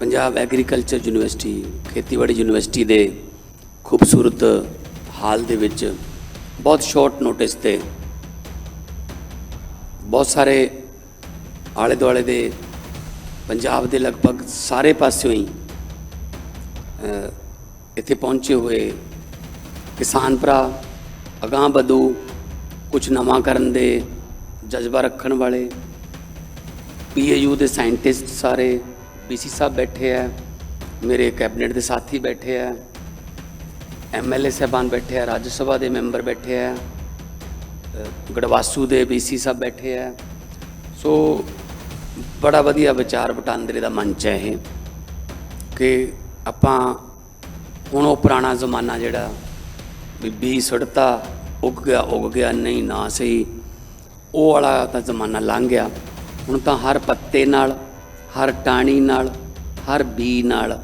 Punjab agriculture university, ਖੇਤੀਬਾੜੀ university ਦੇ ਖੂਬਸੂਰਤ ਹਾਲ ਦੇ ਵਿੱਚ ਬਹੁਤ ਸ਼ਾਰਟ ਨੋਟਿਸ ਤੇ ਬਹੁਤ ਸਾਰੇ ਆਲੇ ਦੁਆਲੇ ਦੇ ਪੰਜਾਬ ਦੇ ਲਗਭਗ ਸਾਰੇ ਪਾਸਿਓਂ ਹੀ ਇੱਥੇ ਪਹੁੰਚੇ ਹੋਏ ਕਿਸਾਨ ਭਰਾ, ਅਗਾਂਹ ਵਧੂ ਕੁਝ ਨਵਾਂ ਕਰਨ ਦੇ ਜਜ਼ਬਾ ਰੱਖਣ ਵਾਲੇ, ਪੀਏਯੂ ਦੇ ਸਾਇੰਟਿਸਟ ਸਾਰੇ ਬੀਸੀ ਸਾਹਿਬ ਬੈਠੇ ਆ, ਮੇਰੇ ਕੈਬਨਿਟ ਦੇ ਸਾਥੀ ਬੈਠੇ ਆ ਐਮਐਲਏ ਸਾਹਿਬਾਨ ਬੈਠੇ ਆ, ਰਾਜ ਸਭਾ ਦੇ ਮੈਂਬਰ ਬੈਠੇ ਆ ਗੜਵਾਸੂ ਦੇ ਬੀਸੀ ਸਾਹਿਬ ਬੈਠੇ ਆ। ਸੋ ਬੜਾ ਵਧੀਆ ਵਿਚਾਰ ਵਟਾਂਦਰੇ ਦਾ ਮੰਚ ਹੈ ਇਹ ਕਿ ਆਪਾਂ ਹੁਣ ਉਹ ਪੁਰਾਣਾ ਜ਼ਮਾਨਾ ਜਿਹੜਾ ਵੀ ਬੀ ਸੜਤਾ ਉੱਗ ਗਿਆ ਉੱਗ ਗਿਆ, ਨਹੀਂ ਨਾ ਸਹੀ, ਉਹ ਵਾਲਾ ਤਾਂ ਜ਼ਮਾਨਾ ਲੰਘ ਗਿਆ। ਹੁਣ ਤਾਂ ਹਰ ਪੱਤੇ ਨਾਲ ਹਰ ਟਾਣੀ ਨਾਲ, ਹਰ ਬੀ ਨਾਲ,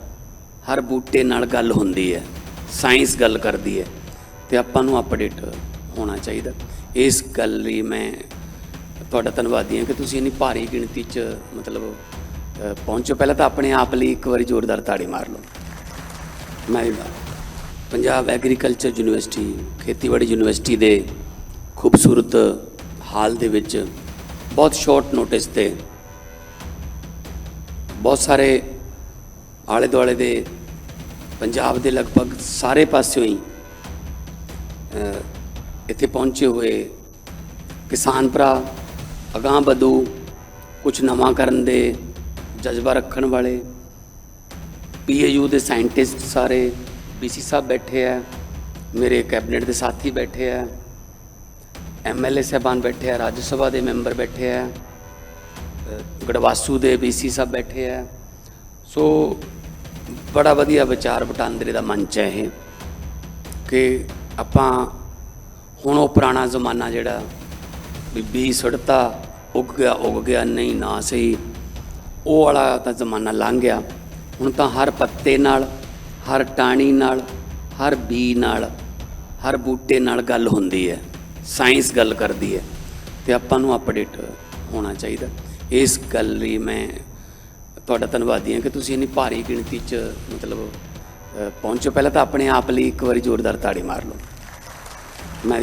ਹਰ ਬੂਟੇ ਨਾਲ ਗੱਲ ਹੁੰਦੀ ਹੈ। ਸਾਇੰਸ ਗੱਲ ਕਰਦੀ ਹੈ ਤੇ ਆਪਾਂ ਨੂੰ ਅਪਡੇਟ ਹੋਣਾ ਚਾਹੀਦਾ। ਇਸ ਗੱਲ ਲਈ ਮੈਂ ਤੁਹਾਡਾ ਧੰਨਵਾਦੀ ਹਾਂ ਕਿ ਤੁਸੀਂ ਇੰਨੀ ਭਾਰੀ ਗਿਣਤੀ 'ਚ ਮਤਲਬ ਪਹੁੰਚੋ। ਪਹਿਲਾਂ ਤਾਂ ਆਪਣੇ ਆਪ ਲਈ ਇੱਕ ਵਾਰੀ ਜ਼ੋਰਦਾਰ ਤਾੜੀ ਮਾਰ ਲਓ। ਮੈਂ ਪੰਜਾਬ ਐਗਰੀਕਲਚਰ ਯੂਨੀਵਰਸਿਟੀ, ਖੇਤੀਬਾੜੀ ਯੂਨੀਵਰਸਿਟੀ ਦੇ ਖੂਬਸੂਰਤ ਹਾਲ ਦੇ ਵਿੱਚ ਬਹੁਤ ਸ਼ਾਰਟ ਨੋਟਿਸ ਤੇ ਬਹੁਤ ਸਾਰੇ ਆਲੇ ਦੁਆਲੇ ਦੇ ਪੰਜਾਬ ਦੇ ਲਗਭਗ ਸਾਰੇ ਪਾਸਿਓਂ ਹੀ ਇੱਥੇ ਪਹੁੰਚੇ ਹੋਏ ਕਿਸਾਨ ਭਰਾ, ਅਗਾਂਹ ਵਧੂ ਕੁਝ ਨਵਾਂ ਕਰਨ ਦੇ ਜਜ਼ਬਾ ਰੱਖਣ ਵਾਲੇ, ਪੀਏਯੂ ਦੇ ਸਾਇੰਟਿਸਟ ਸਾਰੇ ਬੀਸੀ ਸਾਹਿਬ ਬੈਠੇ ਆ, ਮੇਰੇ ਕੈਬਨਿਟ ਦੇ ਸਾਥੀ ਬੈਠੇ ਆ ਐਮਐਲਏ ਸਾਹਿਬਾਨ ਬੈਠੇ ਆ, ਰਾਜ ਸਭਾ ਦੇ ਮੈਂਬਰ ਬੈਠੇ ਆ ਗੜਵਾਸੂ ਦੇ ਬੀਸੀ ਸਾਹਿਬ ਬੈਠੇ ਆ। ਸੋ ਬੜਾ ਵਧੀਆ ਵਿਚਾਰ ਵਟਾਂਦਰੇ ਦਾ ਮੰਚ ਹੈ ਇਹ ਕਿ ਆਪਾਂ ਹੁਣ ਉਹ ਪੁਰਾਣਾ ਜ਼ਮਾਨਾ ਜਿਹੜਾ ਵੀ ਬੀ ਸੜਤਾ, ਉੱਗ ਗਿਆ ਉੱਗ ਗਿਆ, ਨਹੀਂ, ਨਾ, ਸਹੀ, ਉਹ ਵਾਲਾ ਤਾਂ ਜ਼ਮਾਨਾ ਲੰਘ ਗਿਆ। ਹੁਣ ਤਾਂ ਹਰ ਪੱਤੇ ਨਾਲ, ਹਰ ਟਾਣੀ ਨਾਲ, ਹਰ ਬੀ ਨਾਲ, ਹਰ ਬੂਟੇ ਨਾਲ ਗੱਲ ਹੁੰਦੀ ਹੈ। ਸਾਇੰਸ ਗੱਲ ਕਰਦੀ ਹੈ ਤੇ ਆਪਾਂ ਨੂੰ ਅਪਡੇਟ ਹੋਣਾ ਚਾਹੀਦਾ। ਇਸ ਗੱਲ ਲਈ ਮੈਂ ਤੁਹਾਡਾ ਧੰਨਵਾਦੀ ਹਾਂ ਕਿ ਤੁਸੀਂ ਇੰਨੀ ਭਾਰੀ ਗਿਣਤੀ 'ਚ ਮਤਲਬ ਪਹੁੰਚੋ। ਪਹਿਲਾਂ ਤਾਂ ਆਪਣੇ ਆਪ ਲਈ ਇੱਕ ਵਾਰੀ ਜ਼ੋਰਦਾਰ ਤਾੜੀ ਮਾਰ ਲਓ। ਮੈਂ